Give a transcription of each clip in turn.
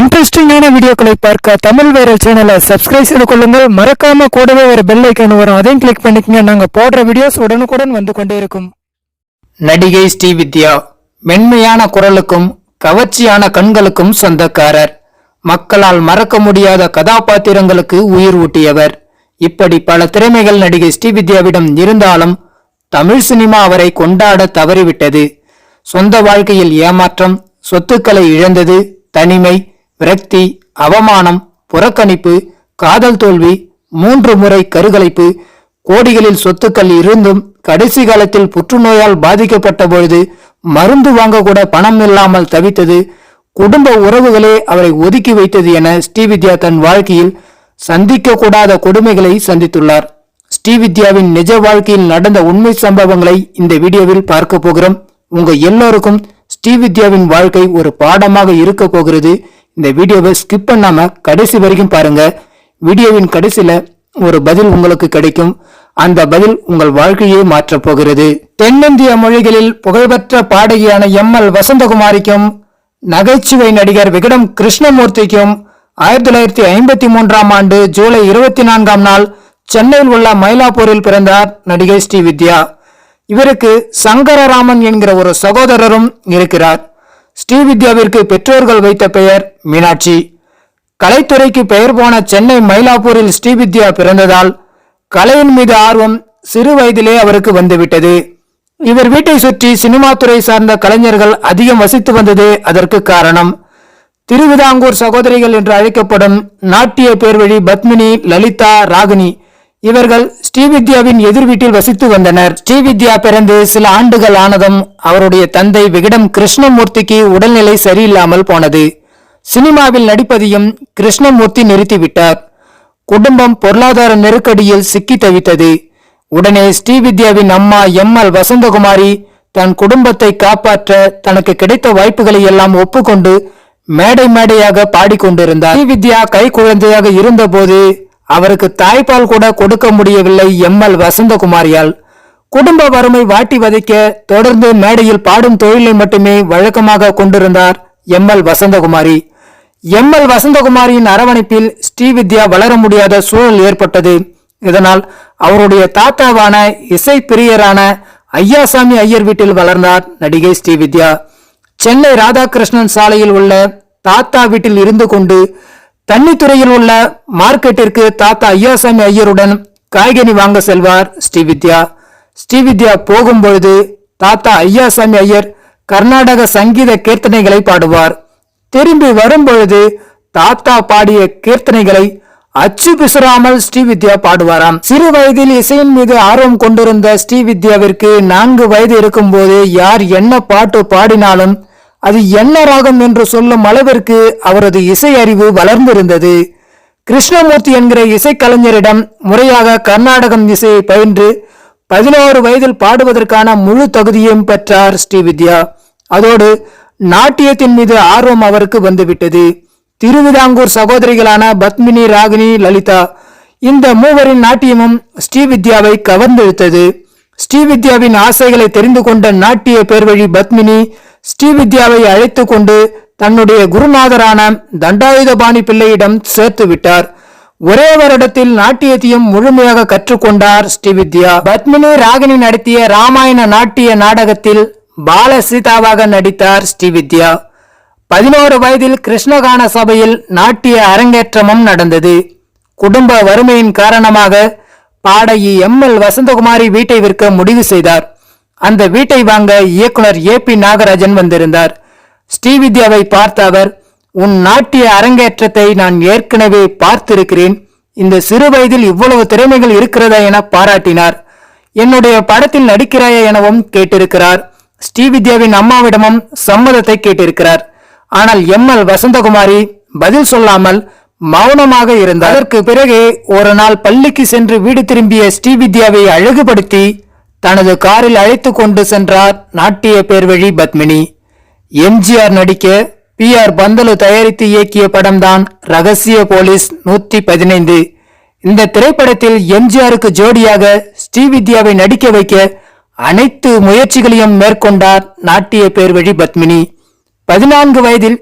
இன்ட்ரெஸ்டிங்கான வீடியோக்களை பார்க்க தமிழ் வைரல் சேனலை சப்ஸ்கிரைப் செய்து கொள்ளுங்கள். மறக்காம கூடவே ஒரு பெல் ஐக்கன் வரும். அதையும் கிளிக் பண்ணிக்கங்க. நாங்க போடுற வீடியோஸ் உடனுக்குடன் வந்து கொண்டே இருக்கும். நடிகை ஸ்ரீவித்யா மென்மையான குரலுக்கும் கவர்ச்சியான கண்களுக்கும் சொந்தக்காரர். மக்களால் மறக்க முடியாத கதாபாத்திரங்களுக்கு உயிர் ஊட்டியவர். இப்படி பல திறமைகள் நடிகை ஸ்ரீவித்யாவிடம் இருந்தாலும் தமிழ் சினிமா அவரை கொண்டாட தவறிவிட்டது. சொந்த வாழ்க்கையில் ஏமாற்றம் சொத்துக்களை இழந்தது தனிமை விரக்தி அவமானம் புறக்கணிப்பு காதல் தோல்வி மூன்று முறை கருகலைப்பு கோடிகளில் சொத்துக்கள் இருந்தும் கடைசி காலத்தில் புற்றுநோயால் பாதிக்கப்பட்ட பொழுது மருந்து வாங்க கூட பணம் இல்லாமல் தவித்தது குடும்ப உறவுகளே அவரை ஒதுக்கி வைத்தது என ஸ்ரீவித்யா தன் வாழ்க்கையில் சந்திக்க கூடாத கொடுமைகளை சந்தித்துள்ளார். ஸ்ரீவித்யாவின் நிஜ வாழ்க்கையில் நடந்த உண்மை சம்பவங்களை இந்த வீடியோவில் பார்க்க போகிறோம். உங்க எல்லோருக்கும் ஸ்ரீவித்யாவின் வாழ்க்கை ஒரு பாடமாக இருக்க போகிறது. இந்த வீடியோவை ஸ்கிப் பண்ணாம கடைசி வரைக்கும் பாருங்க. வீடியோவின் கடைசியில ஒரு பதில் உங்களுக்கு கிடைக்கும். அந்த பதில் உங்கள் வாழ்க்கையை மாற்றப் போகிறது. தென்னிந்திய மொழிகளில் புகழ்பெற்ற பாடகியான எம் எல் வசந்தகுமாரிக்கும் நகைச்சுவை நடிகர் விகடம் கிருஷ்ணமூர்த்திக்கும் ஆயிரத்தி தொள்ளாயிரத்தி ஐம்பத்தி மூன்றாம் ஆண்டு ஜூலை இருபத்தி நான்காம் நாள் சென்னையில் உள்ள மயிலாப்பூரில் பிறந்தார் நடிகை ஸ்ரீ வித்யா. இவருக்கு சங்கரராமன் என்கிற ஒரு சகோதரரும் இருக்கிறார். ஸ்ரீவித்யாவிற்கு பெற்றோர்கள் வைத்த பெயர் மீனாட்சி. கலைத்துறைக்கு பெயர் போன சென்னை மயிலாப்பூரில் ஸ்ரீவித்யா பிறந்ததால் கலையின் மீது ஆர்வம் சிறு வயதிலே அவருக்கு வந்துவிட்டது. இவர் வீட்டை சுற்றி சினிமா துறை சார்ந்த கலைஞர்கள் அதிகம் வசித்து வந்ததே அதற்கு காரணம். திருவிதாங்கூர் சகோதரிகள் என்று அழைக்கப்படும் நாட்டிய பேர்வழி பத்மினி லலிதா ராகினி இவர்கள் ஸ்ரீவித்யாவின் எதிர் வீட்டில் வசித்து வந்தனர். ஸ்ரீவித்யா பிறந்து சில ஆண்டுகள் ஆனதும் அவருடைய தந்தை விகடம் கிருஷ்ணமூர்த்திக்கு உடல்நிலை சரியில்லாமல் போனது. சினிமாவில் நடிப்பதையும் கிருஷ்ணமூர்த்தி நிறுத்திவிட்டார். குடும்பம் பொருளாதார நெருக்கடியில் சிக்கி தவித்தது. உடனே ஸ்ரீவித்யாவின் அம்மா எம் எல் வசந்தகுமாரி தன் குடும்பத்தை காப்பாற்ற தனக்கு கிடைத்த வாய்ப்புகளை எல்லாம் ஒப்புக்கொண்டு மேடை மேடையாக பாடிக்கொண்டிருந்தார். ஸ்ரீவித்யா கை குழந்தையாக இருந்தபோது அவருக்கு தாய்ப்பால் கூட கொடுக்க முடியவில்லை எம் எல் வசந்தகுமாரியால். குடும்ப வறுமை வாட்டி வதைக்க தொடர்ந்து மேடையில் பாடும் தொழிலை மட்டுமே வழக்கமாக கொண்டிருந்தார் M L Vasanthakumari. M L வசந்தகுமாரியின் அரவணைப்பில் ஸ்ரீவித்யா வளர முடியாத சூழல் ஏற்பட்டது. இதனால் அவருடைய தாத்தாவான இசை பிரியரான ஐயாசாமி ஐயர் வீட்டில் வளர்ந்தார் நடிகை ஸ்ரீவித்யா. சென்னை ராதாகிருஷ்ணன் சாலையில் உள்ள தாத்தா வீட்டில் இருந்து கொண்டு தண்ணித்துறையில் உள்ள மார்க்கெட்டிற்கு தாத்தா ஐயாசாமி ஐயருடன் காய்கனி வாங்க செல்வார் ஸ்ரீவித்யா. ஸ்ரீவித்யா போகும்பொழுது தாத்தா ஐயாசாமி ஐயர் கர்நாடக சங்கீத கீர்த்தனைகளை பாடுவார். திரும்பி வரும்பொழுது தாத்தா பாடிய கீர்த்தனைகளை அச்சு பிசுறாமல் ஸ்ரீவித்யா பாடுவாராம். சிறு வயதில் இசையின் மீது ஆர்வம் கொண்டிருந்த ஸ்ரீவித்யாவிற்கு நான்கு வயது இருக்கும்போது யார் என்ன பாட்டு பாடினாலும் அது என்ன ராகம் என்று சொல்லும் அளவிற்கு அவரது இசை அறிவு வளர்ந்திருந்தது. கிருஷ்ணமூர்த்தி என்கிற இசைக்கலைஞரிடம் முறையாக கர்நாடகம் இசையை பயின்று பதினோரு வயதில் பாடுவதற்கான முழு தகுதியும் பெற்றார் ஸ்ரீவித்யா அதோடு நாட்டியத்தின் மீது ஆர்வம் அவருக்கு வந்துவிட்டது. திருவிதாங்கூர் சகோதரிகளான பத்மினி ராகினி லலிதா இந்த மூவரின் நாட்டியமும் ஸ்ரீவித்யாவை கவர்ந்தெழுத்தது. ஸ்ரீவித்யாவின் ஆசைகளை தெரிந்து கொண்ட நாட்டிய பேர்வழி பத்மினி ஸ்ரீவித்யாவை அழைத்து கொண்டு தன்னுடைய குருநாதரான தண்டாயுதபாணி பிள்ளையிடம் சேர்த்து விட்டார். ஒரே வருடத்தில் நாட்டியத்தையும் முழுமையாக கற்றுக்கொண்டார் ஸ்ரீவித்யா. பத்மினி ராகினி நடத்திய ராமாயண நாட்டிய நாடகத்தில் பால சீதாவாக நடித்தார் ஸ்ரீவித்யா. பதினோரு வயதில் கிருஷ்ணகான சபையில் நாட்டிய அரங்கேற்றமும் நடந்தது. குடும்ப வறுமையின் காரணமாக பாடகி எம் எல் வசந்தகுமாரி வீட்டை விற்க முடிவு செய்தார். அந்த வீட்டை வாங்க இயக்குனர் ஏ பி நாகராஜன் வந்திருந்தார். ஸ்ரீவித்யாவை பார்த்த அவர் உன் நாட்டிய அரங்கேற்றத்தை நான் ஏற்கனவே பார்த்திருக்கிறேன். இந்த சிறு வயதில் இவ்வளவு திறமைகள் இருக்கிறதா என பாராட்டினார். என்னுடைய படத்தில் நடிக்கிறாயா எனவும் கேட்டிருக்கிறார். ஸ்ரீவித்யாவின் அம்மாவிடமும் சம்மதத்தை கேட்டிருக்கிறார். ஆனால் எம் எல் வசந்தகுமாரி பதில் சொல்லாமல் மௌனமாக இருந்தார். அதற்கு பிறகு ஒரு நாள் பள்ளிக்கு சென்று வீடு திரும்பிய ஸ்ரீவித்யாவை அழகுபடுத்தி தனது காரில் அழைத்து கொண்டு சென்றார் நாட்டிய பேர்வழி பத்மினி. எம்ஜிஆர் நடிக்க பி ஆர் பந்தலு தயாரித்து இயக்கிய படம்தான் ரகசிய போலீஸ் நூத்தி பதினைந்து. இந்த திரைப்படத்தில் எம்ஜிஆருக்கு ஜோடியாக ஸ்ரீவித்யாவை நடிக்க வைக்க அனைத்து முயற்சிகளையும் மேற்கொண்டார் நாட்டிய பேர்வழி பத்மினி. பதினான்கு வயதில்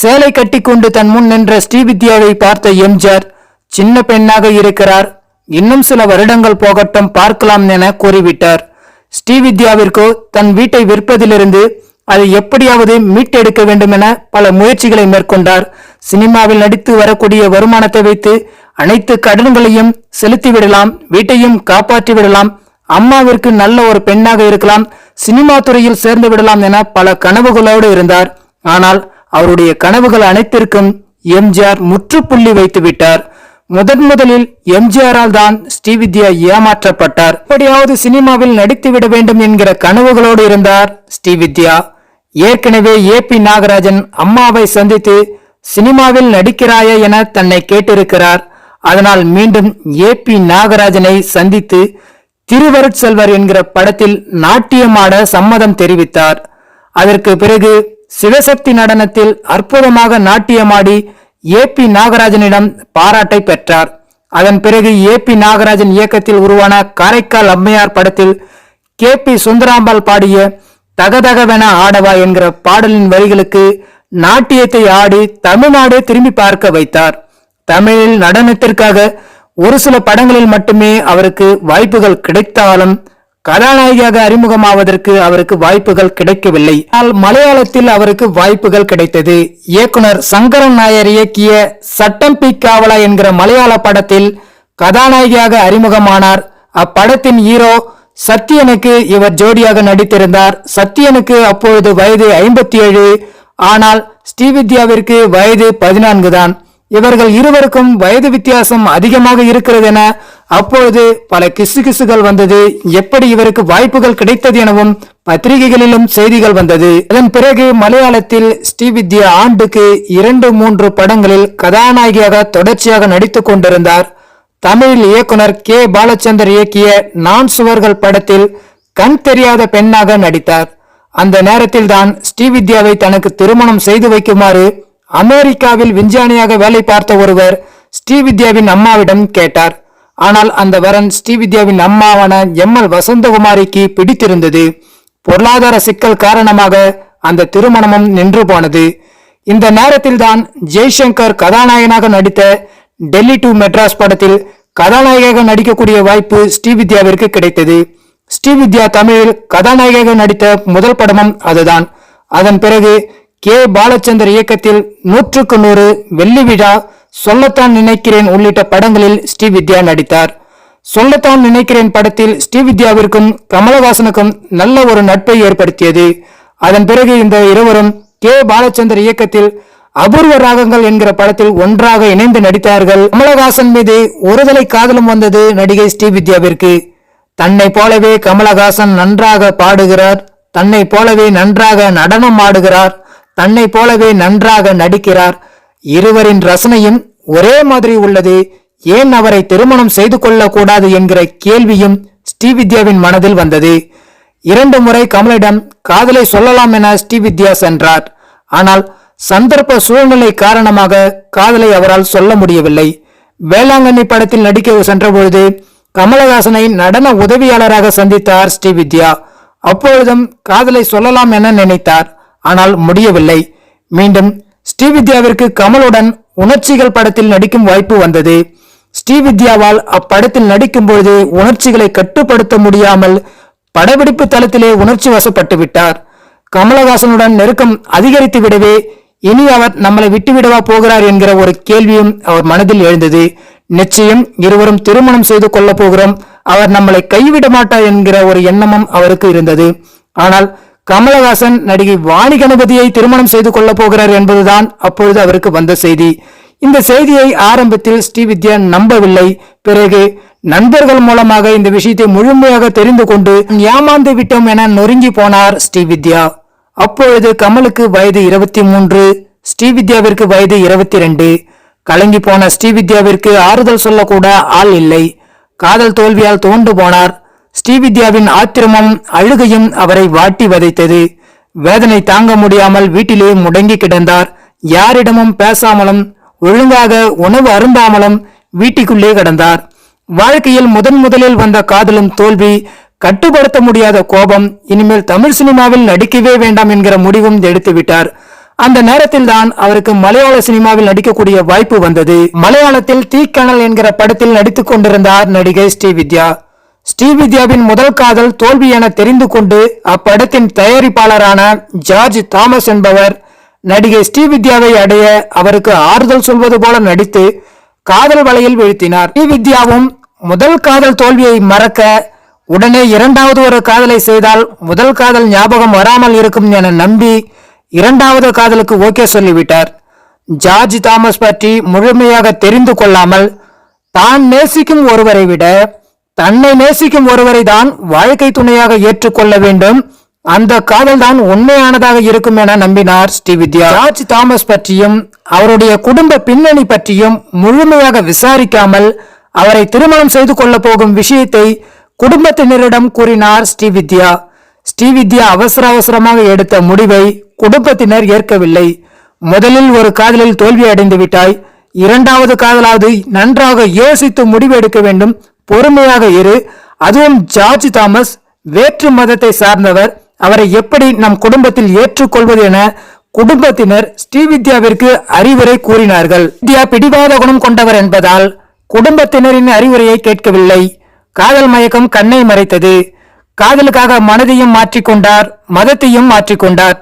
சேலை கட்டிக்கொண்டு தன் முன் நின்ற ஸ்ரீவித்யாவை பார்த்த எம்ஜிஆர் சின்ன பெண்ணாக இருக்கிறார். இன்னும் சில வருடங்கள் போகட்டும் பார்க்கலாம் என கூறிவிட்டார். ஸ்ரீவித்யாவிற்கோ தன் வீட்டை விற்பதிலிருந்து அதை எப்படியாவது மீட்டெடுக்க வேண்டும் என பல முயற்சிகளை மேற்கொண்டார். சினிமாவில் நடித்து வரக்கூடிய வருமானத்தை வைத்து அனைத்து கடன்களையும் செலுத்திவிடலாம் வீட்டையும் காப்பாற்றி விடலாம். அம்மாவிற்கு நல்ல ஒரு பெண்ணாக இருக்கலாம் சினிமா துறையில் சேர்ந்து விடலாம் என பல கனவுகளோடு இருந்தார். ஆனால் அவருடைய கனவுகள் அனைத்திற்கும் எம்ஜிஆர் முற்றுப்புள்ளி வைத்து விட்டார் முதன் முதலில் எம்ஜிஆரால் தான் ஸ்ரீவித்யா ஏமாற்றப்பட்டார். எப்படியாவது சினிமாவில் நடித்துவிட வேண்டும் என்கிற கனவுகளோடு இருந்தார் ஸ்ரீவித்யா. ஏற்கனவே ஏ பி நாகராஜன் அம்மாவை சந்தித்து சினிமாவில் நடிக்கிறாயா என தன்னை கேட்டிருக்கிறார். அதனால் மீண்டும் ஏ பி நாகராஜனை சந்தித்து திருவருட்செல்வர் என்கிற படத்தில் நாட்டியமாட சம்மதம் தெரிவித்தார். அதற்கு பிறகு சிவசக்தி நடனத்தில் அற்புதமாக நாட்டியமாடி ஏ பி நாகராஜனிடம் பாராட்டை பெற்றார். அதன் பிறகு ஏ பி நாகராஜன் இயக்கத்தில் உருவான காரைக்கால் அம்மையார் படத்தில் கே பி சுந்தராம்பாள் பாடிய தகதகவென ஆடவா என்கிற பாடலின் வரிகளுக்கு நாட்டியத்தை ஆடி தமிழ்நாடு திரும்பி பார்க்க வைத்தார். தமிழில் நடனத்திற்காக ஒரு சில படங்களில் மட்டுமே அவருக்கு வாய்ப்புகள் கிடைத்தாலும் கதாநாயகியாக அறிமுகமாவதற்கு அவருக்கு வாய்ப்புகள் கிடைக்கவில்லை. ஆனால் மலையாளத்தில் அவருக்கு வாய்ப்புகள் கிடைத்தது. இயக்குனர் சங்கரன் நாயர் இயக்கிய சட்டம் பி காவலா என்கிற மலையாள படத்தில் கதாநாயகியாக அறிமுகமானார். அப்படத்தின் ஹீரோ சத்யனுக்கு இவர் ஜோடியாக நடித்திருந்தார். சத்யனுக்கு அப்பொழுது வயது ஐம்பத்தி ஏழு. ஆனால் ஸ்ரீவித்யாவிற்கு வயது பதினான்கு தான். இவர்கள் இருவருக்கும் வயது வித்தியாசம் அதிகமாக இருக்கிறது என அப்பொழுது பல கிசுகிசுகள் வந்தது. எப்படி இவருக்கு வாய்ப்புகள் கிடைத்தது எனவும் பத்திரிகைகளிலும் செய்திகள் வந்தது. அதன் பிறகு மலையாளத்தில் ஸ்ரீவித்யா ஆண்டுக்கு இரண்டு மூன்று படங்களில் கதாநாயகியாக தொடர்ச்சியாக நடித்துக் கொண்டிருந்தார். தமிழில் இயக்குனர் கே. பாலச்சந்தர் இயக்கிய நான் சுவர்கள் படத்தில் கண் தெரியாத பெண்ணாக நடித்தார். அந்த நேரத்தில் தான் ஸ்ரீவித்யாவை தனக்கு திருமணம் செய்து வைக்குமாறு அமெரிக்காவில் விஞ்ஞானியாக வேலை பார்த்த ஒருவர் ஸ்ரீவித்யாவின் அம்மாவிடம் கேட்டார். ஆனால் அந்த வரன் ஸ்ரீவித்யாவின் அம்மாவான எம். எல். வசந்தகுமாரிக்கு பிடித்திருந்தது. பொருளாதார சிக்கல் காரணமாக அந்த திருமணமும் நின்று போனது. இந்த நேரத்தில் தான் ஜெய்சங்கர் கதாநாயகனாக நடித்த டெல்லி டு மெட்ராஸ் படத்தில் கதாநாயகியாக நடிக்கக்கூடிய வாய்ப்பு ஸ்ரீவித்யாவிற்கு கிடைத்தது. ஸ்ரீவித்யா தமிழில் கதாநாயகியாக நடித்த முதல் படமும் அதுதான். அதன் பிறகு கே. பாலச்சந்தர் இயக்கத்தில் நூற்றுக்கு நூறு வெள்ளி விழா சொல்லத்தான் நினைக்கிறேன் உள்ளிட்ட படங்களில் ஸ்ரீவித்யா நடித்தார். சொல்லத்தான் நினைக்கிறேன் படத்தில் ஸ்ரீவித்யாவிற்கும் கமலஹாசனுக்கும் நல்ல ஒரு நட்பை ஏற்படுத்தியது. அதன் பிறகு இந்த இருவரும் கே. பாலச்சந்தர் இயக்கத்தில் அபூர்வ ராகங்கள் என்கிற படத்தில் ஒன்றாக இணைந்து நடித்தார்கள். கமலஹாசன் மீது ஒருதலை காதலும் வந்தது நடிகை ஸ்ரீவித்யாவிற்கு தன்னை போலவே கமலஹாசன் நன்றாக பாடுகிறார். தன்னை போலவே நன்றாக நடனம் ஆடுகிறார். தன்னை போலவே நன்றாக நடிக்கிறார். இருவரின் ரசனையும் ஒரே மாதிரி உள்ளது. ஏன் அவரை திருமணம் செய்து கொள்ளக்கூடாது என்கிற கேள்வியும் ஸ்ரீவித்யாவின் மனதில் வந்தது. இரண்டு முறை கமலிடம் காதலை சொல்லலாம் என ஸ்ரீவித்யா சென்றார். ஆனால் சந்தர்ப்ப சூழ்நிலை காரணமாக காதலை அவரால் சொல்ல முடியவில்லை. வேளாங்கண்ணி படத்தில் நடிக்க சென்றபொழுது கமலஹாசனை நடன உதவியாளராக சந்தித்தார் ஸ்ரீவித்யா. அப்பொழுதும் காதலை சொல்லலாம் என நினைத்தார். ஆனால் முடியவில்லை. மீண்டும் ஸ்ரீவித்யாவிற்கு கமலுடன் உணர்ச்சிகள் படத்தில் நடிக்கும் வாய்ப்பு வந்தது. ஸ்ரீவித்யாவால் அப்படத்தில் நடிக்கும் பொழுது உணர்ச்சிகளை கட்டுப்படுத்த முடியாமல் படப்பிடிப்பு தளத்திலே உணர்ச்சி வசப்பட்டு விட்டார். கமலஹாசனுடன் நெருக்கம் அதிகரித்து விடவே இனி அவர் நம்மளை விட்டுவிடவா போகிறார் என்கிற ஒரு கேள்வியும் அவர் மனதில் எழுந்தது. நிச்சயம் இருவரும் திருமணம் செய்து கொள்ளப் போகிறோம். அவர் நம்மளை கைவிட மாட்டார் என்கிற ஒரு எண்ணமும் அவருக்கு இருந்தது. ஆனால் கமலஹாசன் நடிகை வாணி கணபதியை திருமணம் செய்து கொள்ளப் போகிறார் என்பதுதான் அப்பொழுது அவருக்கு வந்த செய்தி. இந்த செய்தியை ஆரம்பத்தில் ஸ்ரீவித்யா நம்பவில்லை. பிறகு நண்பர்கள் மூலமாக இந்த விஷயத்தை முழுமையாக தெரிந்து கொண்டு ஏமாந்து விட்டோம் என நொறுங்கி போனார் ஸ்ரீவித்யா அப்பொழுது கமலுக்கு வயது இருபத்தி மூன்று ஸ்ரீவித்யாவிற்கு வயது இருபத்தி ரெண்டு. கலங்கி போன ஸ்ரீவித்யாவிற்கு ஆறுதல் சொல்லக்கூட ஆள் இல்லை. காதல் தோல்வியால் தோண்டு போனார். ஸ்ரீவித்யாவின் ஆத்திரமும் அழுகையும் அவரை வாட்டி வதைத்தது. வேதனை தாங்க முடியாமல் வீட்டிலே முடங்கி கிடந்தார். யாரிடமும் பேசாமலும் ஒழுங்காக உணவு அருந்தாமலும் வீட்டுக்குள்ளே கிடந்தார். வாழ்க்கையில் முதன் முதலில் வந்த காதலும் தோல்வி கட்டுப்படுத்த முடியாத கோபம் இனிமேல் தமிழ் சினிமாவில் நடிக்கவே வேண்டாம் என்கிற முடிவும் எடுத்துவிட்டார் அந்த நேரத்தில் தான் அவருக்கு மலையாள சினிமாவில் நடிக்கக்கூடிய வாய்ப்பு வந்தது. மலையாளத்தில் தீக்கணல் என்கிற படத்தில் நடித்துக் கொண்டிருந்தார் நடிகை ஸ்ரீவித்யா. ஸ்ரீவித்யாவின் முதல் காதல் தோல்வி என தெரிந்து கொண்டு அப்படத்தின் தயாரிப்பாளரான ஜார்ஜ் தாமஸ் என்பவர் நடிகை ஸ்ரீவித்யாவை அடைய அவருக்கு ஆறுதல் சொல்வது போல நடித்து காதல் வலையில் வீழ்த்தினார். ஸ்ரீவித்யாவும் முதல் காதல் தோல்வியை மறக்க உடனே இரண்டாவது ஒரு காதலை செய்தால் முதல் காதல் ஞாபகம் வராமல் இருக்கும் என நம்பி இரண்டாவது காதலுக்கு ஓகே சொல்லிவிட்டார். ஜார்ஜ் தாமஸ் பற்றி முழுமையாக தெரிந்து கொள்ளாமல் தான் நேசிக்கும் ஒருவரை விட தன்னை நேசிக்கும் ஒருவரை தான் வாழ்க்கை துணையாக ஏற்றுக்கொள்ள வேண்டும். அந்த காதல் தான் உண்மையானதாக இருக்கும் என நம்பினார் ஸ்ரீவித்யா ராஜ் தாமஸ் பற்றியும் அவருடைய குடும்ப பின்னணி பற்றியும் முழுமையாக விசாரிக்காமல் அவரை திருமணம் செய்து கொள்ளப் போகும் விஷயத்தை குடும்பத்தினரிடம் கூறினார் ஸ்ரீவித்யா ஸ்ரீவித்யா அவசர அவசரமாக எடுத்த முடிவை குடும்பத்தினர் ஏற்கவில்லை. முதலில் ஒரு காதலில் தோல்வி அடைந்து விட்டாய். இரண்டாவது காதலாவது நன்றாக யோசித்து முடிவு எடுக்க வேண்டும். பொறுமையாக இரு. அதுவும் ஜார்ஜ் தாமஸ் வேற்று மதத்தை சார்ந்தவர். அவரை எப்படி நம் குடும்பத்தில் ஏற்றுக்கொள்வது என குடும்பத்தினர் ஸ்ரீவித்யாவிற்கு அறிவுரை கூறினார்கள். வித்யா பிடிவாத குணம் கொண்டவர் என்பதால் குடும்பத்தினரின் அறிவுரையை கேட்கவில்லை. காதல் மயக்கம் கண்ணை மறைத்தது. காதலுக்காக மனதையும் மாற்றிக்கொண்டார் மதத்தையும் மாற்றிக்கொண்டார்.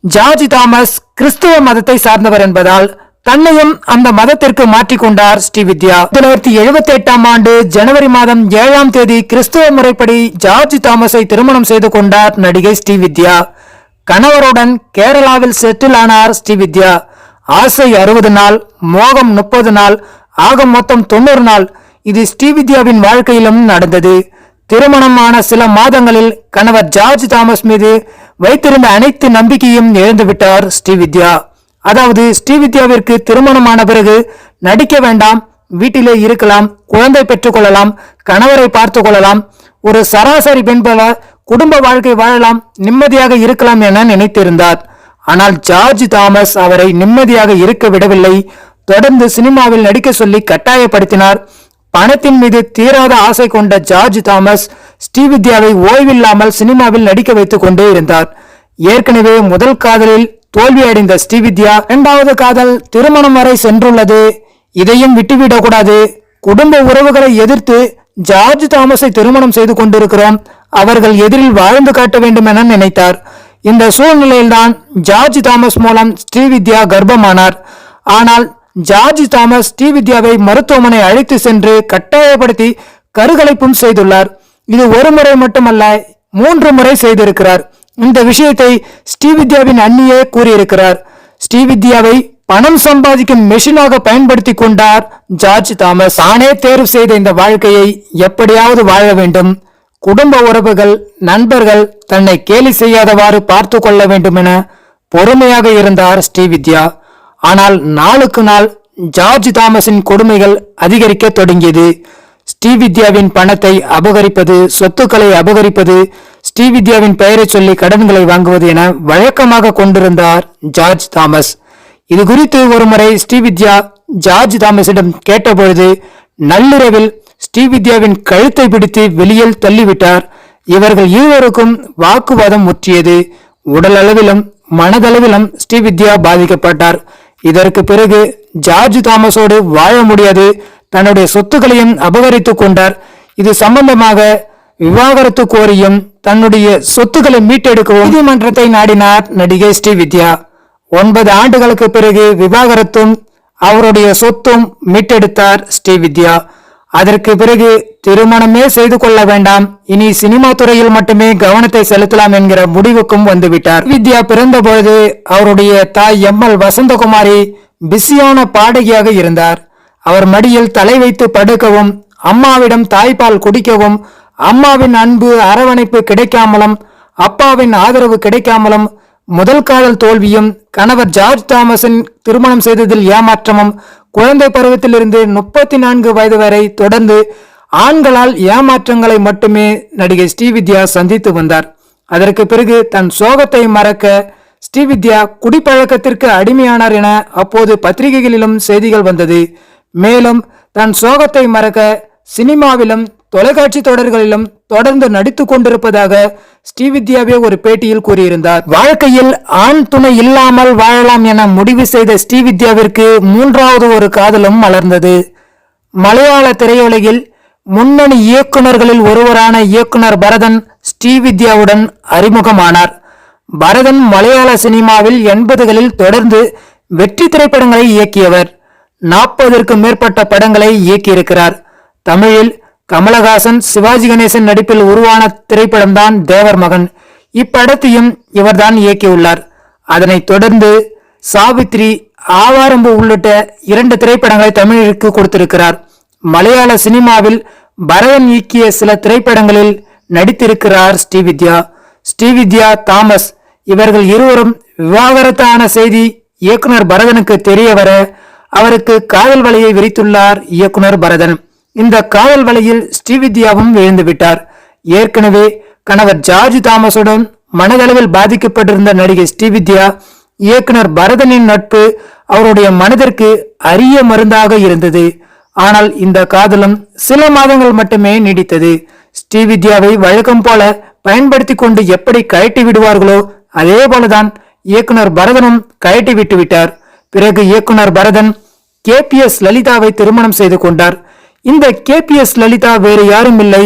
ஜார்ஜ் தாமஸ் கிறிஸ்துவ மதத்தை சார்ந்தவர் என்பதால் தன்னையும் அந்த மதத்திற்கு மாற்றிக்கொண்டார் ஸ்ரீவித்யா தொள்ளாயிரத்தி எழுபத்தி எட்டாம் ஆண்டு ஜனவரி மாதம் ஏழாம் தேதி கிறிஸ்துவ முறைப்படி ஜார்ஜ் தாமஸை திருமணம் செய்து கொண்டார் நடிகை ஸ்ரீவித்யா கணவருடன் கேரளாவில் செட்டில் ஆனார் ஸ்ரீவித்யா ஆசை அறுபது நாள் மோகம் முப்பது நாள் ஆக மொத்தம் தொண்ணூறு நாள். இது ஸ்ரீவித்யாவின் வாழ்க்கையிலும் நடந்தது. திருமணமான சில மாதங்களில் கணவர் ஜார்ஜ் தாமஸ் மீது வைத்திருந்த அனைத்து நம்பிக்கையும் இழந்துவிட்டார் ஸ்ரீவித்யா அதாவது ஸ்ரீவித்யாவிற்கு திருமணமான பிறகு நடிக்க வேண்டாம் வீட்டிலே இருக்கலாம் குழந்தை பெற்றுக்கொள்ளலாம் கணவரை பார்த்து கொள்ளலாம் ஒரு சராசரி பெண் போல குடும்ப வாழ்க்கை வாழலாம் நிம்மதியாக இருக்கலாம் என நினைத்திருந்தார். ஆனால் ஜார்ஜ் தாமஸ் அவரை நிம்மதியாக இருக்க விடவில்லை. தொடர்ந்து சினிமாவில் நடிக்க சொல்லி கட்டாயப்படுத்தினார். பணத்தின் மீது தீராத ஆசை கொண்ட ஜார்ஜ் தாமஸ் ஸ்ரீவித்யாவை ஓய்வில்லாமல் சினிமாவில் நடிக்க வைத்துக் கொண்டே இருந்தார். ஏற்கனவே முதல் காதலில் தோல்வியடைந்த ஸ்ரீவித்யா இரண்டாவது காதல் திருமணம் வரை சென்றுள்ளது. இதையும் விட்டுவிடக்கூடாது. குடும்ப உறவுகளை எதிர்த்து ஜார்ஜ் தாமஸை திருமணம் செய்து கொண்டிருக்கிறோம். அவர்கள் எதிரில் வாழ்ந்து காட்ட வேண்டும் என நினைத்தார். இந்த சூழ்நிலையில்தான் ஜார்ஜ் தாமஸ் மூலம் ஸ்ரீவித்யா கர்ப்பமானார். ஆனால் ஜார்ஜ் தாமஸ் ஸ்ரீவித்யாவை மருத்துவமனை அழைத்து சென்று கட்டாயப்படுத்தி கருகலைப்பும் செய்துள்ளார். இது ஒரு முறை மட்டுமல்ல மூன்று முறை செய்திருக்கிறார். இந்த விஷயத்தை ஸ்ரீவித்யாவின் அண்ணியே கூறியிருக்கிறார். ஸ்ரீவித்யாவை பணம் சம்பாதிக்கும் மெஷினாக பயன்படுத்தி கொண்டார் ஜார்ஜ் தாமஸ். தானே தேர்வு செய்த இந்த வாழ்க்கையை எப்படியாவது வாழ வேண்டும். குடும்ப உறவுகள் நண்பர்கள் தன்னை கேலி செய்யாதவாறு பார்த்து கொள்ள வேண்டும் என பொறுமையாக இருந்தார் ஸ்ரீவித்யா. ஆனால் நாளுக்கு நாள் ஜார்ஜ் தாமஸின் கொடுமைகள் அதிகரிக்க தொடங்கியது. ஸ்ரீவித்யாவின் பணத்தை அபகரிப்பது சொத்துக்களை அபகரிப்பது ஸ்ரீவித்யாவின் பெயரை சொல்லி கடன்களை வாங்குவது என வழக்கமாக கொண்டிருந்தார் ஜார்ஜ் தாமஸ். இது குறித்து ஒருமுறை ஸ்ரீவித்யா ஜார்ஜ் தாமஸிடம் கேட்டபொழுது நள்ளிரவில் ஸ்ரீவித்யாவின் கழுத்தை பிடித்து வெளியில் தள்ளிவிட்டார். இவர்கள் இருவருக்கும் வாக்குவாதம் முற்றியது. உடல் அளவிலும் மனதளவிலும் ஸ்ரீவித்யா பாதிக்கப்பட்டார். இதற்கு பிறகு ஜார்ஜ் தாமஸோடு வாழ முடியாது. தன்னுடைய சொத்துக்களையும் அபகரித்துக் கொண்டார். இது சம்பந்தமாக விவாகரத்து கோரியும் தன்னுடைய சொத்துக்களை மீட்டெடுக்கவும் நீதிமன்றத்தை நாடினார் நடிகை ஸ்ரீ வித்யா. ஒன்பது ஆண்டுகளுக்கு பிறகு விவாகரத்தும் அவருடைய சொத்தும் மீட்டெடுத்தார் ஸ்ரீ வித்யா. அதற்கு பிறகு திருமணமே செய்து கொள்ள வேண்டாம். இனி சினிமா துறையில் மட்டுமே கவனத்தை செலுத்தலாம் என்கிற முடிவுக்கும் வந்துவிட்டார். வித்யா பிறந்தபொழுது அவருடைய தாய் எம். எல். வசந்தகுமாரி பிஸியான பாடகியாக இருந்தார். அவர் மடியில் தலை வைத்து படுக்கவும் அம்மாவிடம் தாய்ப்பால் குடிக்கவும் அம்மாவின் அன்பு அரவணைப்பு கிடைக்காமலும் அப்பாவின் ஆதரவு கிடைக்காமலும் முதல் காதல் தோல்வியும் கணவர் ஜார்ஜ் தாமஸின் திருமணம் செய்ததில் ஏமாற்றமும் குழந்தை பருவத்திலிருந்து முப்பத்தி நான்கு வயது வரை தொடர்ந்து ஆண்களால் ஏமாற்றங்களை மட்டுமே நடிகை ஸ்ரீவித்யா சந்தித்து வந்தார். அதற்கு பிறகு தன் சோகத்தை மறக்க ஸ்ரீவித்யா குடிப்பழக்கத்திற்கு அடிமையானார் என அப்போது பத்திரிகைகளிலும் செய்திகள் வந்தது. மேலும் தன் சோகத்தை மறக்க சினிமாவிலும் தொலைக்காட்சி தொடர்களிலும் தொடர்ந்து நடித்துக் கொண்டிருப்பதாக ஸ்ரீவித்யாவே ஒரு பேட்டியில் கூறியிருந்தார். வாழ்க்கையில் ஆண் துணை இல்லாமல் வாழலாம் என முடிவு செய்த ஸ்ரீவித்யாவிற்கு மூன்றாவது ஒரு காதலும் மலர்ந்தது. மலையாள திரையுலகில் முன்னணி இயக்குனர்களில் ஒருவரான இயக்குனர் பரதன் ஸ்ரீவித்யாவுடன் அறிமுகமானார். பரதன் மலையாள சினிமாவில் எண்பதுகளில் தொடர்ந்து வெற்றி திரைப்படங்களை இயக்கியவர். நாற்பதற்கும் மேற்பட்ட படங்களை இயக்கியிருக்கிறார். தமிழில் கமலஹாசன் சிவாஜி கணேசன் நடிப்பில் உருவான திரைப்படம்தான் தேவர் மகன். இப்படத்தையும் இவர்தான் இயக்கியுள்ளார். அதனைத் தொடர்ந்து சாவித்ரி ஆவாரம்பு உள்ளிட்ட இரண்டு திரைப்படங்களை தமிழிற்கு கொடுத்திருக்கிறார். மலையாள சினிமாவில் பரதன் இயக்கிய சில திரைப்படங்களில் நடித்திருக்கிறார் ஸ்ரீவித்யா. ஸ்ரீவித்யா தாமஸ் இவர்கள் இருவரும் விவாகரத்தான செய்தி இயக்குனர் பரதனுக்கு தெரிய வர அவருக்கு காதல் வலையை விரித்துள்ளார் இயக்குனர் பரதன். இந்த காதல் வலையில் ஸ்ரீவித்யாவும் விழுந்து விட்டார் ஏற்கனவே கணவர் ஜார்ஜ் தாமஸுடன் மனதளவில் பாதிக்கப்பட்டிருந்த நடிகை ஸ்ரீவித்யா இயக்குனர் பரதனின் நட்பு அவருடைய மனதிற்கு அரிய மருந்தாக இருந்தது. ஆனால் இந்த காதலும் சில மாதங்கள் மட்டுமே நீடித்தது. ஸ்ரீவித்யாவை வழக்கம் போல பயன்படுத்தி கொண்டு எப்படி கழட்டி விடுவார்களோ அதே போலதான் இயக்குனர் பரதனும் கழட்டி விட்டு விட்டார் பிறகு இயக்குனர் பரதன் கே பி எஸ் லலிதாவை திருமணம் செய்து கொண்டார். இந்த கே பி எஸ் லலிதா வேறு யாரும் இல்லை.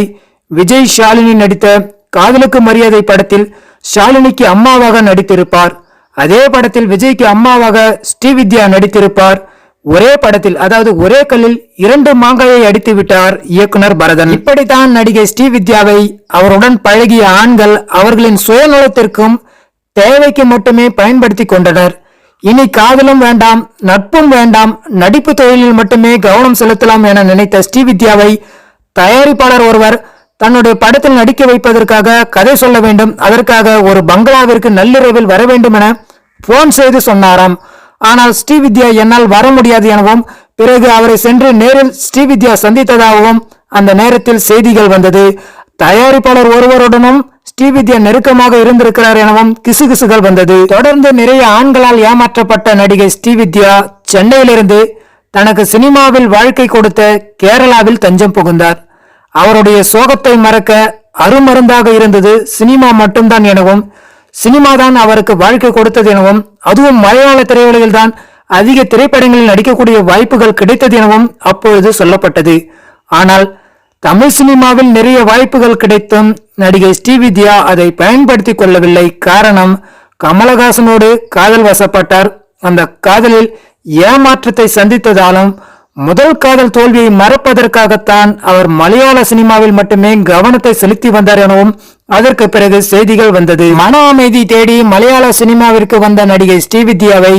விஜய் ஷாலினி நடித்த காதலுக்கு மரியாதை படத்தில் ஷாலினிக்கு அம்மாவாக நடித்திருப்பார். அதே படத்தில் விஜய்க்கு அம்மாவாக ஸ்ரீவித்யா நடித்திருப்பார். ஒரே படத்தில் அதாவது ஒரே கல்லில் இரண்டு மாங்காயை அடித்து விட்டார் இயக்குனர் பரதன். இப்படித்தான் நடிகை ஸ்ரீவித்யாவை அவருடன் பழகிய ஆண்கள் அவர்களின் சுயநலத்திற்கும் தேவைக்கு மட்டுமே பயன்படுத்தி கொண்டனர். இனி காதலும் வேண்டாம் நட்பும் வேண்டாம் நடிப்பு தொழிலில் மட்டுமே கவனம் செலுத்தலாம் என நினைத்த ஸ்ரீவித்யாவை தயாரிப்பாளர் ஒருவர் தன்னுடைய படத்தில் நடிக்க வைப்பதற்காக கதை சொல்ல வேண்டும். அதற்காக ஒரு பங்களாவிற்கு நள்ளிரவில் வர வேண்டும் என போன் செய்து சொன்னாராம். ஆனால் ஸ்ரீவித்யா என்னால் வர முடியாது எனவும் பிறகு அவரை சென்று நேரில் ஸ்ரீவித்யா சந்தித்ததாகவும் அந்த நேரத்தில் செய்திகள் வந்தது. தயாரிப்பாளர் ஒருவருடனும் ஸ்ரீவித்யா நெருக்கமாக இருந்திருக்கிறார் எனவும் கிசுகிசுகள் வந்தது. தொடர்ந்து நிறைய ஆண்களால் ஏமாற்றப்பட்ட நடிகை ஸ்ரீவித்யா சென்னையிலிருந்து தனக்கு சினிமாவில் வாழ்க்கை கொடுத்த கேரளாவில் தஞ்சம் புகுந்தார். அவருடைய சோகத்தை மறக்க அருமருந்தாக இருந்தது சினிமா மட்டும்தான் எனவும் சினிமா தான் அவருக்கு வாழ்க்கை கொடுத்தது எனவும் அதுவும் மலையாள திரையுலகில் தான் அதிக திரைப்படங்களில் நடிக்கக்கூடிய வாய்ப்புகள் கிடைத்தது எனவும் அப்பொழுது சொல்லப்பட்டது. ஆனால் தமிழ் சினிமாவில் நிறைய வாய்ப்புகள் கிடைத்தும் நடிகை ஸ்ரீவித்யா அதை பயன்படுத்திக் கொள்ளவில்லை. காரணம் கமலஹாசனோடு காதல் வசப்பட்டார். அந்த காதலில் ஏமாற்றத்தை சந்தித்ததாலும் முதல் காதல் தோல்வியை மறப்பதற்காகத்தான் அவர் மலையாள சினிமாவில் மட்டுமே கவனத்தை செலுத்தி வந்தார் எனவும் அதற்கு பிறகு செய்திகள் வந்தது. மன அமைதி தேடி மலையாள சினிமாவிற்கு வந்த நடிகை ஸ்ரீவித்யாவை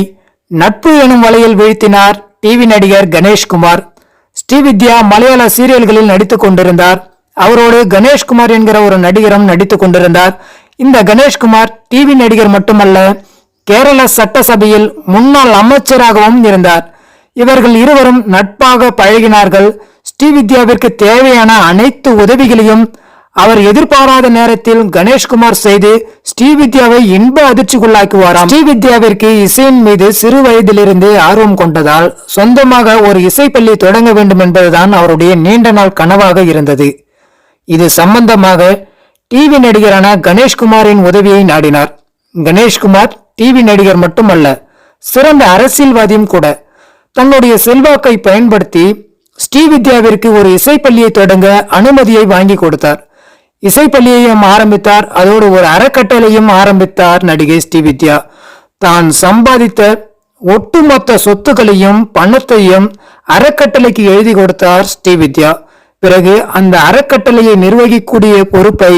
நட்பு எனும் வலையில் வீழ்த்தினார் டிவி நடிகர் கணேஷ்குமார். ஸ்ரீவித்யா மலையாள சீரியல்களில் நடித்துக் கொண்டிருந்தார். அவரோடு கணேஷ்குமார் என்கிற ஒரு நடிகரும் நடித்துக் கொண்டிருந்தார். இந்த கணேஷ்குமார் டிவி நடிகர் மட்டுமல்ல கேரள சட்டசபையில் முன்னாள் அமைச்சராகவும் இருந்தார். இவர்கள் இருவரும் நட்பாக பழகினார்கள். ஸ்ரீவித்யாவிற்கு தேவையான அனைத்து உதவிகளையும் அவர் எதிர்பாராத நேரத்தில் கணேஷ்குமார் செய்து ஸ்ரீவித்யாவை இன்ப அதிர்ச்சிக்குள்ளாக்குவாராம். ஸ்ரீவித்யாவிற்கு இசையின் மீது சிறு வயதிலிருந்து ஆர்வம் கொண்டதால் சொந்தமாக ஒரு இசைப்பள்ளி தொடங்க வேண்டும் என்பதுதான் அவருடைய நீண்ட நாள் கனவாக இருந்தது. இது சம்பந்தமாக டிவி நடிகரான கணேஷ்குமாரின் உதவியை நாடினார். கணேஷ்குமார் டிவி நடிகர் மட்டுமல்ல சிறந்த அரசியல்வாதியும் கூட. தன்னுடைய செல்வாக்கை பயன்படுத்தி ஸ்ரீவித்யாவிற்கு ஒரு இசைப்பள்ளியை தொடங்க அனுமதியை வாங்கி கொடுத்தார். இசைப்பள்ளியையும் ஆரம்பித்தார் அதோடு ஒரு அறக்கட்டளையும் ஆரம்பித்தார் நடிகை ஸ்ரீவித்யா. தான் சம்பாதித்த ஒட்டுமொத்த சொத்துக்களையும் பணத்தையும் அறக்கட்டளைக்கு எழுதி கொடுத்தார் ஸ்ரீவித்யா. பிறகு அந்த அறக்கட்டளையை நிர்வகிக்கூடிய பொறுப்பை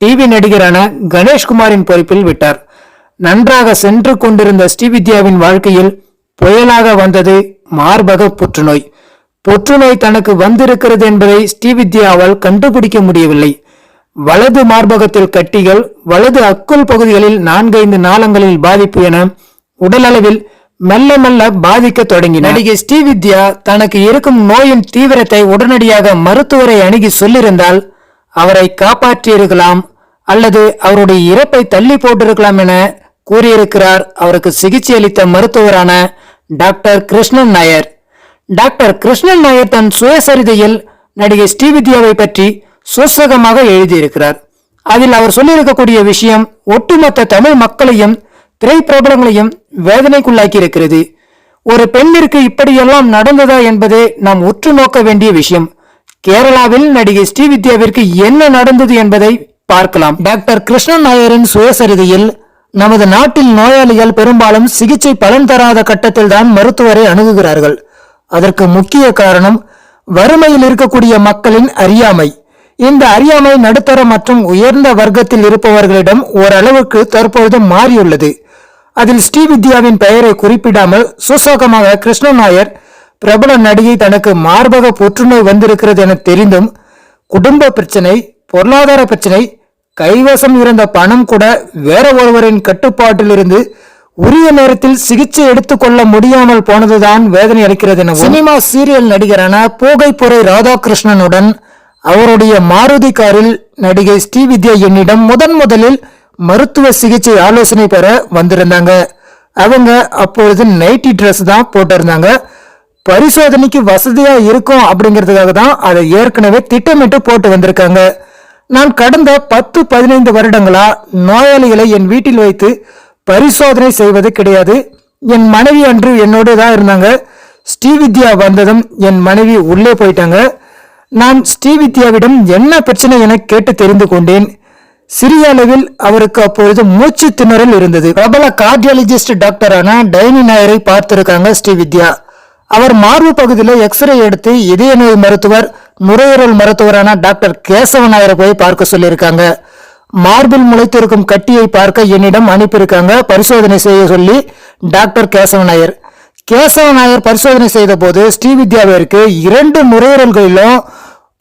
டிவி நடிகரான கணேஷ்குமாரின் பொறுப்பில் விட்டார். நன்றாக சென்று கொண்டிருந்த ஸ்ரீவித்யாவின் வாழ்க்கையில் புயலாக வந்தது மார்பக புற்றுநோய். புற்றுநோய் தனக்கு வந்திருக்கிறது என்பதை ஸ்ரீவித்யாவால் கண்டுபிடிக்க முடியவில்லை. வலது மார்பகத்தில் கட்டிகள் வலது அக்குள் பகுதிகளில் நான்கைந்து நாளங்களில் பாதிப்பு என உடலளவில் மெல்ல மெல்ல பாதிக்க தொடங்கின நடிகை ஸ்ரீவித்யா தனக்கு இருக்கும் நோயின் தீவிரத்தை உடனடியாக மருத்துவரை அணுகி சொல்லியிருந்தால் அவரை காப்பாற்றியிருக்கலாம் அல்லது அவருடைய இறப்பை தள்ளி போட்டிருக்கலாம் என கூறியிருக்கிறார். அவருக்கு சிகிச்சை அளித்த மருத்துவரான டாக்டர் கிருஷ்ணன் நாயர். டாக்டர் கிருஷ்ணன் நாயர் தன் சுயசரிதையில் நடிகை ஸ்ரீவித்யாவை பற்றி சூசகமாக எழுதியிருக்கிறார். அதில் அவர் சொல்லியிருக்கக்கூடிய விஷயம் ஒட்டுமொத்த தமிழ் மக்களையும் திரைப்பிரபலங்களையும் வேதனைக்குள்ளாக்கி இருக்கிறது ஒரு பெண்ணிற்கு இப்படியெல்லாம் நடந்ததா என்பதே நாம் உற்று நோக்க வேண்டிய விஷயம். கேரளாவில் நடிகை ஸ்ரீவித்யாவிற்கு என்ன நடந்தது என்பதை பார்க்கலாம். டாக்டர் கிருஷ்ணன் நாயரின் சுயசரிதையில் நமது நாட்டில் நோயாளிகள் பெரும்பாலும் சிகிச்சை பலன் தராத கட்டத்தில் தான் மருத்துவரை அணுகுகிறார்கள். அதற்கு முக்கிய காரணம் வறுமையில் இருக்கக்கூடிய மக்களின் அறியாமை. இந்த அறியாமை நடுத்தர மற்றும் உயர்ந்த வர்க்கத்தில் இருப்பவர்களிடம் ஓரளவுக்கு தற்பொழுது மாறியுள்ளது. அதில் ஸ்ரீவித்யாவின் பெயரை குறிப்பிடாமல் சுசோகமாக கிருஷ்ணன் நாயர் பிரபல நடிகை தனக்கு மார்பக புற்றுநோய் வந்திருக்கிறது என தெரிந்தும் குடும்ப பிரச்சனை பொருளாதார பிரச்சனை கைவசம் இருந்த பணம் கூட வேற ஒருவரின் கட்டுப்பாட்டில் இருந்து உரிய நேரத்தில் சிகிச்சை எடுத்துக்கொள்ள முடியாமல் போனதுதான் வேதனை அளிக்கிறது என சினிமா சீரியல் நடிகரான போகைப்புரை ராதாகிருஷ்ணனுடன் அவருடைய மாருதி காரில் நடிகை ஸ்ரீவித்யா என்னிடம் முதன் முதலில் மருத்துவ சிகிச்சை ஆலோசனை பெற வந்திருந்தாங்க. அவங்க அப்பொழுது நைட்டி ட்ரெஸ் தான் போட்டிருந்தாங்க. பரிசோதனைக்கு வசதியா இருக்கும் அப்படிங்கிறதுக்காக தான் அதை ஏற்கனவே திட்டமிட்டு போட்டு வந்திருக்காங்க. நான் கடந்த பத்து பதினைந்து வருடங்களா நோயாளிகளை என் வீட்டில் வைத்து பரிசோதனை செய்வது கிடையாது. என் மனைவி அன்று என்னோடு தான் இருந்தாங்க. ஸ்ரீவித்யா வந்ததும் என் மனைவி உள்ளே போயிட்டாங்க. நான் ஸ்ரீவித்யாவிடம் என்ன பிரச்சனை என கேட்டு தெரிந்து கொண்டேன். சிறிய அளவில் அவருக்கு அப்பொழுது மூச்சு திணறல் இருந்தது. பிரபல கார்டியாலஜிஸ்ட் டாக்டரான டைனி நாயரை பார்த்திருக்காங்க ஸ்ரீவித்யா அவர் மார்பு பகுதியில் எக்ஸ்ரே எடுத்து இதய நோய் மருத்துவர் நுரையீரல் மருத்துவரான டாக்டர் கேசவ நாயரை போய் பார்க்க சொல்லியிருக்காங்க. மார்பில் முளைத்திருக்கும் கட்டியை பார்க்க என்னிடம் அனுப்பியிருக்காங்க. பரிசோதனை செய்ய சொல்லி டாக்டர் கேசவ நாயர். கேசவ நாயர் பரிசோதனை செய்த போது ஸ்ரீவித்யாவிற்கு இரண்டு நுரையீரல்களிலும்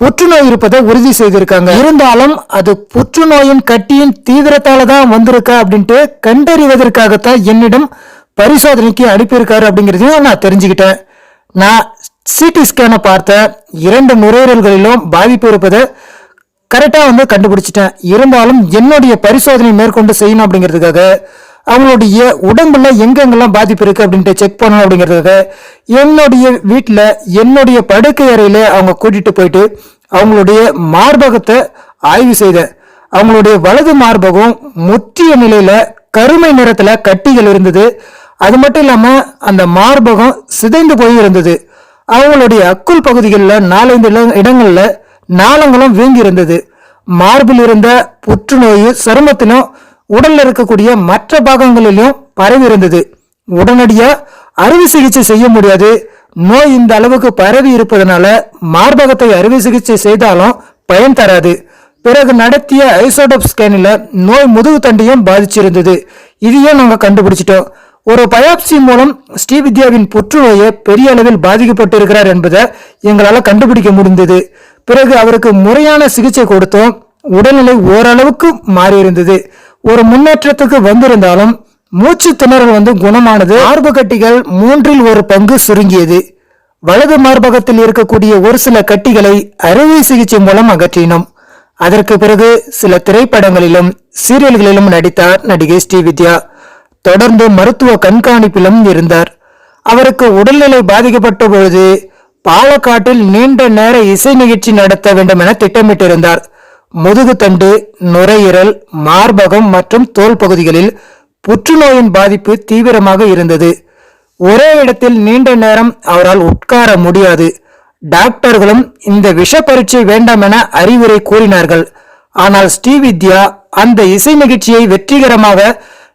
புற்றுநோய் இருப்பதை உறுதி செய்திருக்காங்க. இருந்தாலும் அது புற்றுநோயின் கட்டியின் தீவிரத்தால தான் வந்திருக்கா அப்படின்ட்டு கண்டறிவதற்காகத்தான் என்னிடம் பரிசோதனைக்கு அனுப்பியிருக்காரு அப்படிங்கிறதையும் நான் தெரிஞ்சுக்கிட்டேன். நான் சிடி ஸ்கேனை பார்த்த இரண்டு நுரையீரல்களிலும் பாதிப்பு இருப்பதை கரெக்டாக வந்து கண்டுபிடிச்சிட்டேன். இருந்தாலும் என்னுடைய பரிசோதனை மேற்கொண்டு செய்யணும் அப்படிங்கிறதுக்காக அவங்களுடைய உடம்புல எங்கெங்கெல்லாம் பாதிப்பு இருக்கு அப்படின்ட்டு செக் பண்ணணும் அப்படிங்கிறதுக்காக என்னுடைய வீட்டில் என்னுடைய படுக்கை அறையில் அவங்க கூட்டிட்டு போயிட்டு அவங்களுடைய மார்பகத்தை ஆய்வு செய்தேன். அவங்களுடைய வலது மார்பகம் முற்றிய நிலையில கருமை நிறத்துல கட்டிகள் இருந்தது. அது மட்டும் இல்லாம அந்த மார்பகம் சிதைந்து போய் இருந்தது. அவங்களுடைய அக்குள் பகுதிகளில் நாலஞ்சு இட- இடங்கள்ல நாளங்களும் வீங்கி இருந்தது மார்பில் இருந்த புற்றுநோய் சருமத்திலும் உடல்ல இருக்கக்கூடிய மற்ற பாகங்களிலும் பரவி இருந்தது. உடனடியா அறுவை சிகிச்சை செய்ய முடியாது. நோய் இந்த அளவுக்கு பரவி இருப்பதனால மார்பகத்தை அறுவை சிகிச்சை செய்தாலும் பயன் தராது. பிறகு நடத்திய ஐசோடோப் ஸ்கேனில் நோய் முதுகு தண்டையும் பாதிச்சிருந்தது. இதையும் நாங்க கண்டுபிடிச்சிட்டோம். ஒரு பயாப்சி மூலம் ஸ்ரீவித்யாவின் புற்றுநோயை பெரிய அளவில் பாதிக்கப்பட்டிருக்கிறார் என்பதை எங்களால் கண்டுபிடிக்க முடிந்தது. பிறகு அவருக்கு முறையான சிகிச்சை கொடுத்தோம். உடல்நிலை ஓரளவுக்கு மாறியிருந்தது. ஒரு முன்னேற்றத்துக்கு வந்திருந்தாலும் மூச்சு திணறல் வந்து குணமானது. மார்பு கட்டிகள் மூன்றில் ஒரு பங்கு சுருங்கியது. வலது மார்பகத்தில் இருக்கக்கூடிய ஒரு சில கட்டிகளை அறுவை சிகிச்சை மூலம் அகற்றினோம். அதற்கு பிறகு சில திரைப்படங்களிலும் சீரியல்களிலும் நடித்தார் நடிகை ஸ்ரீவித்யா. தொடர்ந்து மருத்துவ கண்காணிப்பிலும் இருந்தார். அவருக்கு உடல்நிலை பாதிக்கப்பட்ட பொழுது பாலக்காட்டில் நீண்ட நேர இசை நிகழ்ச்சி நடத்த வேண்டும் என திட்டமிட்டிருந்தார். முதுகுத்தண்டு நுரையீரல் மார்பகம் மற்றும் தோல் பகுதிகளில் புற்றுநோயின் பாதிப்பு தீவிரமாக இருந்தது. ஒரே இடத்தில் நீண்ட நேரம் அவரால் உட்கார முடியாது. டாக்டர்களும் இந்த விஷ பரீட்சை வேண்டாம் என அறிவுரை கூறினார்கள். ஆனால் ஸ்ரீவித்யா அந்த இசை நிகழ்ச்சியை வெற்றிகரமாக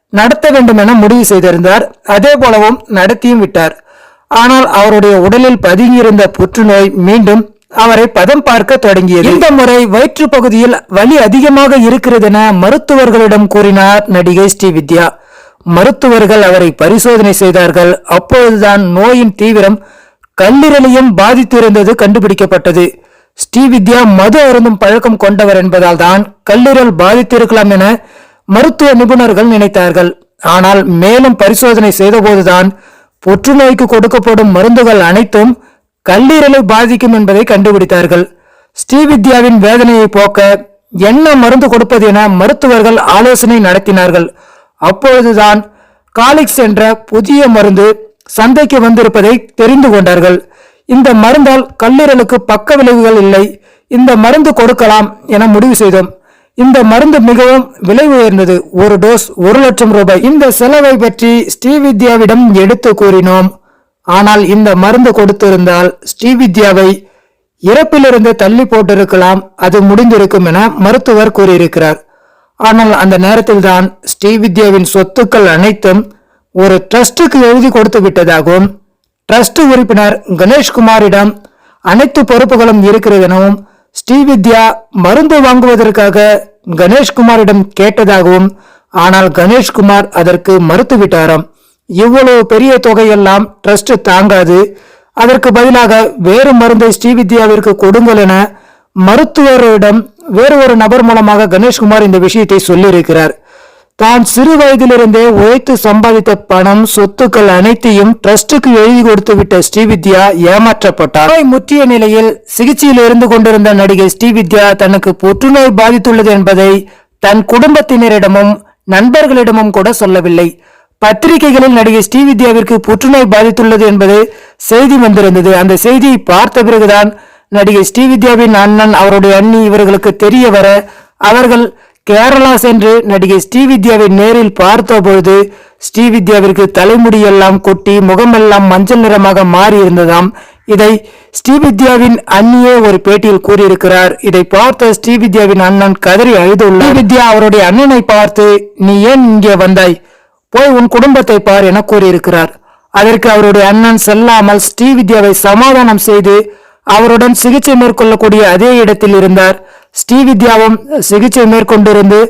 நடத்த வேண்டும் என முடிவு செய்திருந்தார். அதே போலவும் நடத்தியும் விட்டார். ஆனால் அவருடைய உடலில் பதுங்கியிருந்த புற்றுநோய் மீண்டும் அவரை பதம் பார்க்க தொடங்கியது. இந்த முறை வயிற்று பகுதியில் வலி அதிகமாக இருக்கிறது என மருத்துவர்களிடம் கூறினார் நடிகை ஸ்ரீவித்யா மருத்துவர்கள் அவரை பரிசோதனை செய்தார்கள். அப்பொழுதுதான் நோயின் தீவிரம் கல்லீரலையும் பாதித்திருந்தது கண்டுபிடிக்கப்பட்டது. ஸ்ரீவித்யா மது அருந்தும் பழக்கம் கொண்டவர் என்பதால் தான் கல்லீரல் பாதித்திருக்கலாம் என மருத்துவ நிபுணர்கள் நினைத்தார்கள். ஆனால் மேலும் பரிசோதனை செய்தபோதுதான் புற்றுநோய்க்கு கொடுக்கப்படும் மருந்துகள் அனைத்தும் கல்லீரலை பாதிக்கும் என்பதை கண்டுபிடித்தார்கள். ஸ்ரீவித்யாவின் வேதனையை போக்க என்ன மருந்து கொடுப்பது என மருத்துவர்கள் ஆலோசனை நடத்தினார்கள். அப்பொழுதுதான் காலிக்ஸ் என்ற புதிய மருந்து சந்தைக்கு வந்திருப்பதை தெரிந்து கொண்டார்கள். இந்த மருந்தால் கல்லீரலுக்கு பக்க விளைவுகள் இல்லை. இந்த மருந்து கொடுக்கலாம் என முடிவு செய்தோம். இந்த மருந்து மிகவும் விலை உயர்ந்தது. ஒரு டோஸ் ஒரு லட்சம் ரூபாய். இந்த செலவை பற்றி ஸ்ரீவித்யாவிடம் எடுத்து கூறினோம். ஆனால் இந்த மருந்து கொடுத்திருந்தால் ஸ்ரீவித்யாவை இறப்பிலிருந்து தள்ளி போட்டிருக்கலாம் அது முடிந்திருக்கும் என மருத்துவர் கூறியிருக்கிறார். ஆனால் அந்த நேரத்தில்தான் ஸ்ரீவித்யாவின் சொத்துக்கள் அனைத்தும் ஒரு ட்ரஸ்டுக்கு எழுதி கொடுத்து விட்டதாகவும் ட்ரஸ்ட் உறுப்பினர் கணேஷ்குமாரிடம் அனைத்து பொறுப்புகளும் இருக்கிறது எனவும் ஸ்ரீவித்யா மருந்து வாங்குவதற்காக கணேஷ்குமாரிடம் கேட்டதாகவும் ஆனால் கணேஷ்குமார் அதற்கு மறுத்துவிட்டாராம். இவ்வளவு பெரிய தொகையெல்லாம் ட்ரஸ்ட் தாங்காது. அதற்கு பதிலாக வேறு மருந்தை ஸ்ரீவித்யாவிற்கு கொடுங்கள் என மருத்துவரிடம் வேறு ஒரு நபர் மூலமாக கணேஷ்குமார் இந்த விஷயத்தை சொல்லியிருக்கிறார். தான் சிறு வயதிலிருந்தே உழைத்து சம்பாதித்த பணம் சொத்துக்கள் அனைத்தையும் ட்ரஸ்டுக்கு எழுதி கொடுத்து விட்ட ஸ்ரீவித்யா ஏமாற்றப்பட்டார். நோய் முற்றிய நிலையில் சிகிச்சையில் இருந்து கொண்டிருந்த நடிகை ஸ்ரீவித்யா தனக்கு புற்றுநோய் பாதித்துள்ளது என்பதை தன் குடும்பத்தினரிடமும் நண்பர்களிடமும் கூட சொல்லவில்லை. பத்திரிகைகளில் நடிகை ஸ்ரீவித்யாவிற்கு புற்றுநோய் பாதித்துள்ளது என்பது செய்தி வந்திருந்தது. அந்த செய்தியை பார்த்த பிறகுதான் நடிகை ஸ்ரீவித்யாவின் அண்ணன் அவருடைய அண்ணி இவர்களுக்கு தெரிய வர அவர்கள் கேரளா சென்று நடிகை ஸ்ரீவித்யாவை நேரில் பார்த்தபொழுது ஸ்ரீவித்யாவிற்கு தலைமுடியெல்லாம் கொட்டி முகமெல்லாம் மஞ்சள் நிறமாக மாறியிருந்ததாம். இதை ஸ்ரீவித்யாவின் அண்ணியே ஒரு பேட்டியில் கூறியிருக்கிறார். இதை பார்த்த ஸ்ரீவித்யாவின் அண்ணன் கதறி அழுதுள்ளார். ஸ்ரீவித்யா அவருடைய அண்ணனை பார்த்து நீ ஏன் இங்கே வந்தாய்? போய் உன் குடும்பத்தை பார் என கூறியிருக்கிறார். அதற்கு அவருடைய அண்ணன் செல்லாமல் ஸ்ரீவித்யாவை சமாதானம் செய்து அவருடன் சிகிச்சை மேற்கொள்ளக்கூடிய அதே இடத்தில் இருந்தார். ஸ்ரீவித்யாவும் சிகிச்சை மேற்கொண்டிருந்து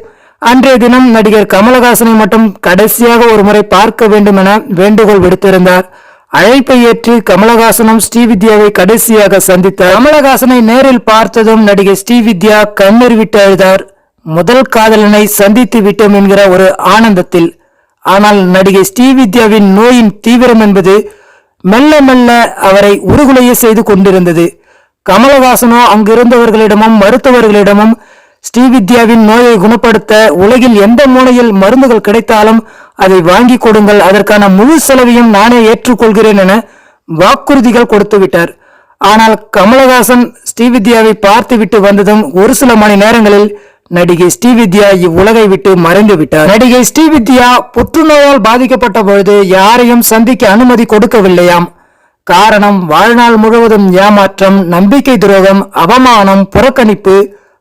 அன்றைய தினம் நடிகர் கமலஹாசனை மட்டும் கடைசியாக ஒரு முறை பார்க்க வேண்டும் என வேண்டுகோள் விடுத்திருந்தார். அழைப்பை ஏற்று கமலஹாசனும் ஸ்ரீவித்யாவை கடைசியாக சந்தித்தார். கமலஹாசனை நேரில் பார்த்ததும் நடிகை ஸ்ரீவித்யா கண்ணீர் விட்டு அழுதார். முதல் காதலனை சந்தித்து விட்டோம் என்கிற ஒரு ஆனந்தத்தில் ஆனால் நடிகை ஸ்ரீவித்யாவின் நோயின் தீவிரம் என்பது மெல்ல மெல்ல அவரை உருகுலைய செய்து கொண்டிருந்தது. கமலஹாசனோ அங்கிருந்தவர்களிடமும் மருத்துவர்களிடமும் ஸ்ரீவித்யாவின் நோயை குணப்படுத்த உலகில் எந்த மூலையில் மருந்துகள் கிடைத்தாலும் அதை வாங்கி கொடுங்கள். அதற்கான முழு செலவையும் நானே ஏற்றுக்கொள்கிறேன் என வாக்குறுதிகள் கொடுத்து விட்டார். ஆனால் கமலஹாசன் ஸ்ரீவித்யாவை பார்த்துவிட்டு வந்ததும் ஒரு சில மணி நேரங்களில் நடிகை ஸ்ரீவித்யா இவ்வுலகை விட்டு மறைந்து விட்டார். நடிகை ஸ்ரீவித்யா புற்றுநோயால் பாதிக்கப்பட்ட பொழுது யாரையும் சந்திக்க அனுமதி கொடுக்கவில்லையாம். காரணம் வாழ்நாள் முழுவதும் ஏமாற்றம் நம்பிக்கை துரோகம் அவமானம் புறக்கணிப்பு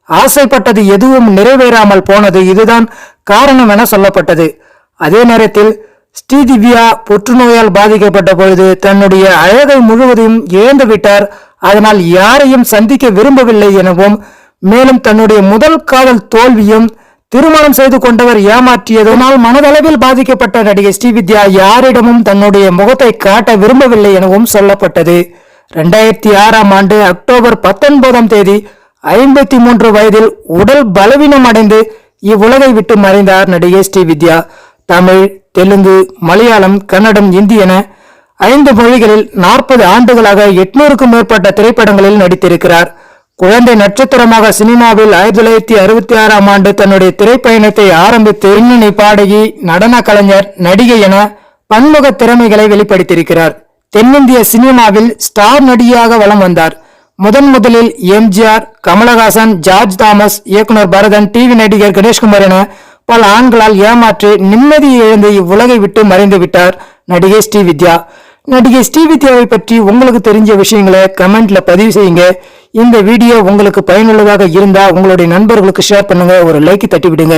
ஆசைப்பட்டது எதுவும் நிறைவேறாமல் போனது இதுதான் காரணம் என சொல்லப்பட்டது. அதே நேரத்தில் ஸ்ரீதிவ்யா புற்றுநோயால் பாதிக்கப்பட்ட பொழுது தன்னுடைய அழகை முழுவதையும் இழந்து விட்டார் அதனால் யாரையும் சந்திக்க விரும்பவில்லை எனவும் மேலும் தன்னுடைய முதல் காதல் தோல்வியும் திருமணம் செய்து கொண்டவர் ஏமாற்றியதனால் மனதளவில் பாதிக்கப்பட்ட நடிகை ஸ்ரீவித்யா யாரிடமும் தன்னுடைய முகத்தை காட்ட விரும்பவில்லை எனவும் சொல்லப்பட்டது. ரெண்டாயிரத்தி ஆறாம் ஆண்டு அக்டோபர் பத்தொன்பதாம் தேதி ஐம்பத்தி மூன்று வயதில் உடல் பலவீனம் அடைந்து இவ்வுலகை விட்டு மறைந்தார் நடிகை ஸ்ரீவித்யா. தமிழ் தெலுங்கு மலையாளம் கன்னடம் இந்தி என ஐந்து மொழிகளில் நாற்பது ஆண்டுகளாக எட்நூறுக்கும் மேற்பட்ட திரைப்படங்களில் நடித்திருக்கிறார். குழந்தை நட்சத்திரமாக சினிமாவில் ஆயிரத்தி தொள்ளாயிரத்தி அறுபத்தி ஆறாம் ஆண்டு தன்னுடைய திரைப்பயணத்தை ஆரம்பித்து பின்னணி பாடகி நடன கலைஞர் நடிகை என பன்முக திறமைகளை வெளிப்படுத்தியிருக்கிறார். தென்னிந்திய சினிமாவில் ஸ்டார் நடிகையாக வலம் வந்தார். முதன் முதலில் எம்ஜிஆர் கமலஹாசன் ஜார்ஜ் தாமஸ் இயக்குனர் பரதன் டிவி நடிகர் கணேஷ்குமார் என பல ஆண்களால் ஏமாற்றி நிம்மதியை இழந்து இவ்வுலகை விட்டு மறைந்து விட்டார் நடிகை ஸ்ரீ வித்யா. நடிகை ஸ்ரீவித்யாவை பற்றி உங்களுக்கு தெரிஞ்ச விஷயங்களை கமெண்ட்ல பதிவு செய்யுங்க. இந்த வீடியோ உங்களுக்கு பயனுள்ளதாக இருந்தா உங்களுடைய நண்பர்களுக்கு ஷேர் பண்ணுங்க. ஒரு லைக் தட்டி விடுங்க